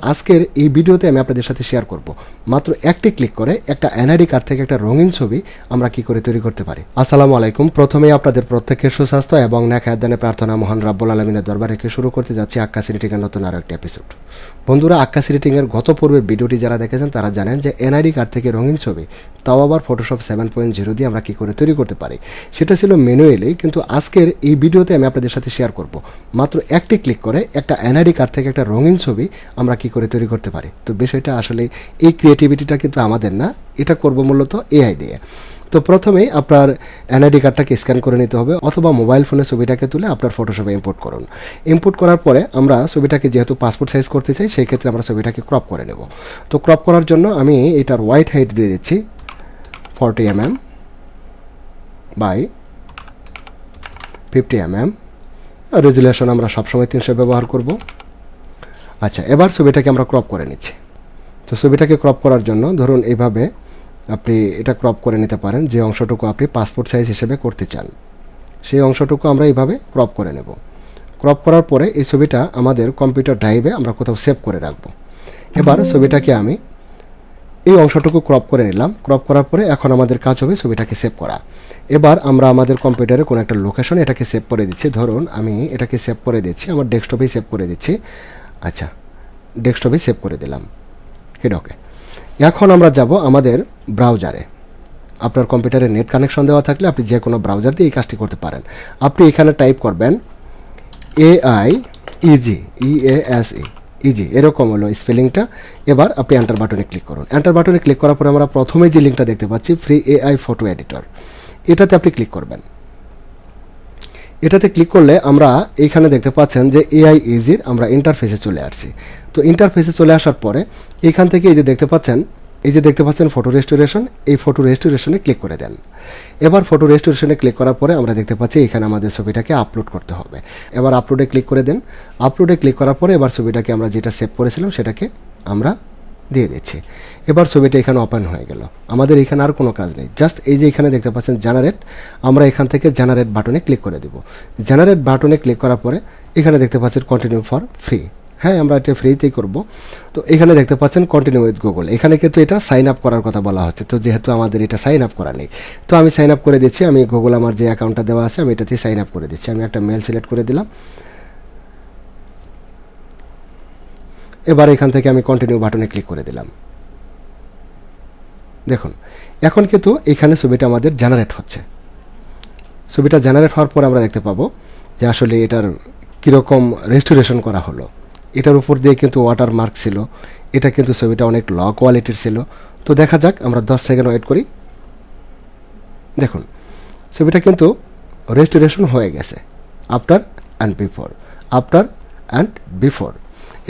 আজকের এই ভিডিওতে আমি আপনাদের সাথে শেয়ার করব। মাত্র একটি ক্লিক করে একটা এনআইডি কার্ড থেকে একটা রঙিন ছবি আমরা কি করে তৈরি করতে পারি। আসসালামু আলাইকুম। প্রথমে আপনাদের প্রত্যেকের সুস্বাস্থ্য এবং নেখায়দানে প্রার্থনা মহান রাব্বুল আলমিনের দরবারে রেখে শুরু করতে যাচ্ছি আক্কা সিরিটিংয়ের নতুন আরও একটা এপিসোড বন্ধুরা, আক্কা সিরিটিংয়ের গত পূর্বের ভিডিওটি যারা দেখেছেন, তারা জানেন যে এনআইডি কার্ড থেকে রঙিন ছবি, তাও আবার ফটোশপ সেভেন পয়েন্ট জিরো দিয়ে আমরা কি করে তৈরি করতে পারি। সেটা ছিল ম্যানুয়ালি কিন্তু আজকের এই ভিডিওতে আমি আপনাদের সাথে শেয়ার করব। মাত্র একটি ক্লিক করে একটা এনআইডি কার্ড থেকে একটা রঙিন ছবি আমরা কি করে তৈরি করতে পারি। তো বিষয়টা আসলে এই ক্রিয়েটিভিটিটা কিন্তু আমাদের না, এটা করব মূলত এআই দিয়ে। তো প্রথমেই আপনার এনআইডি কার্ডটাকে স্ক্যান করে নিতে হবে অথবা মোবাইল ফোনে ছবিটাকে তুলে আপনার ফটোশপে ইম্পোর্ট করুন। ইম্পোর্ট করার পরে আমরা ছবিটাকে যেহেতু পাসপোর্ট সাইজ করতে চাই, সেই ক্ষেত্রে আমরা ছবিটাকে ক্রপ করে নেব। তো ক্রপ করার জন্য আমি এটার হোয়াইট হাইট দিয়ে দিচ্ছি forty M M by fifty M M resolution আমরা সবসময় তিনশো ব্যবহার করব। আচ্ছা এবার ছবিটাকে আমরা ক্রপ করে নিচ্ছি। তো ছবিটাকে ক্রপ করার জন্য ধরুন এইভাবে আপনি এটা ক্রপ করে নিতে পারেন যে অংশটুকু আপনি পাসপোর্ট সাইজ হিসেবে করতে চান। সেই অংশটুকু আমরা এইভাবে ক্রপ করে নেব। ক্রপ করার পরে এই ছবিটা আমাদের কম্পিউটার ড্রাইভে আমরা কোথাও সেভ করে রাখব। এবার ছবিটাকে আমি এই অংশটুকু ক্রপ করে নিলাম। ক্রপ করার পরে এখন আমাদের কাজ হবে ছবিটাকে সেভ করা। এবার আমরা আমাদের কম্পিউটারে কোনো একটা লোকেশন এটাকে সেভ করে দিচ্ছি। ধরুন আমি এটাকে সেভ করে দিচ্ছি আমার ডেস্কটপেই সেভ করে দিচ্ছি। আচ্ছা ডেস্কটপে সেভ করে দিলাম। হিড ওকে এখন আমরা যাব আমাদের ব্রাউজারে। আপনার কম্পিউটারে নেট কানেকশন দেওয়া থাকলে আপনি যে কোনো ব্রাউজার দিয়ে এই কাজটি করতে পারেন। আপনি এখানে টাইপ করবেন AI easy E S E easy এরকম হলো স্পেলিংটা। এবার আপনি এন্টার বাটনে ক্লিক করুন। এন্টার বাটনে ক্লিক করার পরে আমরা প্রথমে যে লিঙ্কটা দেখতে পাচ্ছি ফ্রি এআই ফটো এডিটর এটাতে আপনি ক্লিক করবেন। এটাতে ক্লিক করলে আমরা এইখানে দেখতে পাচ্ছেন যে এআই ইজির আমরা ইন্টারফেসে চলে আসছি। তো ইন্টারফেসে চলে আসার পরে এখান থেকে এই যে দেখতে পাচ্ছেন, এই যে দেখতে পাচ্ছেন ফটো রেস্টোরেশন এই ফটো রেস্টোরেশনে ক্লিক করে দেন। এবার ফটো রেস্টোরেশনে ক্লিক করার পরে আমরা দেখতে পাচ্ছি এখানে আমাদের ছবিটাকে আপলোড করতে হবে। এবার আপলোডে ক্লিক করে দেন। আপলোডে ক্লিক করার পরে এবার ছবিটাকে আমরা যেটা সেভ করেছিলাম সেটাকে আমরা দিয়ে দিচ্ছি এবার ছবিটা এখানে ওপেন হয়ে গেল। আমাদের এখানে আর কোনো কাজ নেই। জাস্ট এই যে এখানে দেখতে পাচ্ছেন জেনারেট আমরা এখান থেকে জেনারেট বাটনে ক্লিক করে দেব। জেনারেট বাটনে ক্লিক করার পরে এখানে দেখতে পাচ্ছেন কন্টিনিউ ফর ফ্রি হ্যাঁ আমরা এটা ফ্রিতেই করব। তো এখানে দেখতে পাচ্ছেন কন্টিনিউ উইথ গুগল এখানে কিন্তু এটা সাইন আপ করার কথা বলা হচ্ছে। তো যেহেতু আমাদের এটা সাইন আপ করা নেই, তো আমি সাইন আপ করে দিচ্ছি। আমি গুগল আমার যে অ্যাকাউন্টটা দেওয়া আছে, আমি এটাতে সাইন আপ করে দিচ্ছি। আমি একটা মেল সিলেক্ট করে দিলাম। এবার এখান থেকে আমি কন্টিনিউ বাটনে ক্লিক করে দিলাম। দেখুন, এখন কিন্তু এখানে ছবিটা আমাদের জেনারেট হচ্ছে। ছবিটা জেনারেট হওয়ার পর আমরা দেখতে পাবো যে আসলে এটার কীরকম রেস্টোরেশন করা হলো। এটার উপর দিয়ে কিন্তু ওয়াটার মার্ক ছিল। এটা কিন্তু ছবিটা অনেক ল কোয়ালিটির ছিল। তো দেখা যাক, আমরা দশ সেকেন্ড ওয়েট করি। দেখুন, ছবিটা কিন্তু রেস্টোরেশন হয়ে গেছে after and before after and before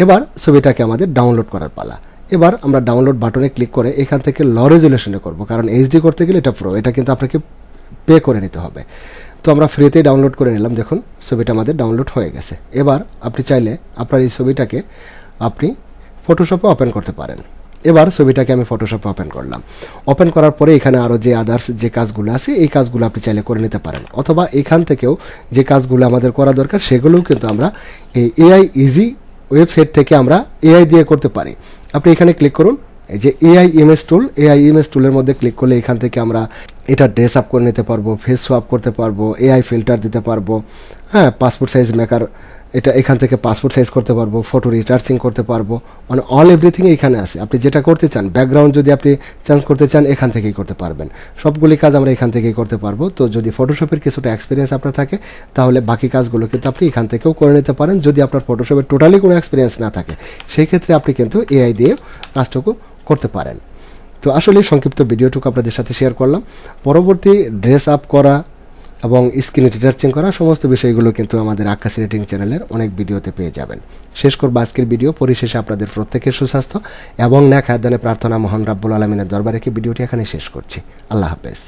এবার ছবিটাকে আমাদের ডাউনলোড করার পালা। এবার আমরা ডাউনলোড বাটনে ক্লিক করে এখান থেকে ল রেজুলেশনে করব, কারণ এইচডি করতে গেলে এটা প্রো এটা কিন্তু আপনাকে পে করে নিতে হবে। তো আমরা ফ্রিতেই ডাউনলোড করে নিলাম, দেখুন ছবিটা আমাদের ডাউনলোড হয়ে গেছে। এবার আপনি চাইলে আপনার এই ছবিটাকে আপনি ফটোশপে ওপেন করতে পারেন। এবার ছবিটাকে আমি ফটোশপে ওপেন করলাম। ওপেন করার পরে এখানে আরও যে আদার্স যে কাজগুলো আছে, এই কাজগুলো আপনি চাইলে করে নিতে পারেন। অথবা এখান থেকেও যে কাজগুলো আমাদের করা দরকার, সেগুলোও কিন্তু আমরা এই এআই ইজি ওয়েবসাইট থেকে আমরা এআই দিয়ে করতে পারি। আপনি এখানে ক্লিক করুন। এই যে AI image tool AI image টুলের মধ্যে ক্লিক করলে এখান থেকে আমরা এটা ড্রেস আপ করে নিতে পারব ফেস সোয়াপ করতে পারব এআই ফিল্টার দিতে পারব হ্যাঁ পাসপোর্ট সাইজ মেকার এটা এখান থেকে পাসপোর্ট সাইজ করতে পারব ফটো রিটার্সিং করতে পারব মানে অল এভরিথিং এখানে আছে। আপনি যেটা করতে চান ব্যাকগ্রাউন্ড যদি আপনি চেঞ্জ করতে চান, এখান থেকেই করতে পারবেন। সবগুলি কাজ আমরা এখান থেকেই করতে পারব। তো যদি ফটোশপের কিছুটা এক্সপিরিয়েন্স আপনার থাকে, তাহলে বাকি কাজগুলো কিন্তু আপনি এখান থেকেও করে নিতে পারেন। যদি আপনার ফটোশপের টোটালি কোনো এক্সপিরিয়েন্স না থাকে সেই ক্ষেত্রে আপনি কিন্তু এআই দিয়ে কাজটুকু করতে পারেন। তো আসলে সংক্ষিপ্ত ভিডিওটুকু আপনাদের সাথে শেয়ার করলাম। পরবর্তী ড্রেস আপ করা এবং স্ক্রিন রিটার্চিং করা সমস্ত বিষয়গুলো কিন্তু আমাদের আকাশ রেটিং চ্যানেলের অনেক ভিডিওতে পেয়ে যাবেন। শেষ করব আজকের ভিডিও। পরিশেষে আপনাদের প্রত্যেকের সুস্বাস্থ্য এবং ন্যাক হায়দানে প্রার্থনা মোহন রাব্বুল আলমিনের দরবারে কি ভিডিওটি এখানে শেষ করছি? আল্লাহ হাফেজ।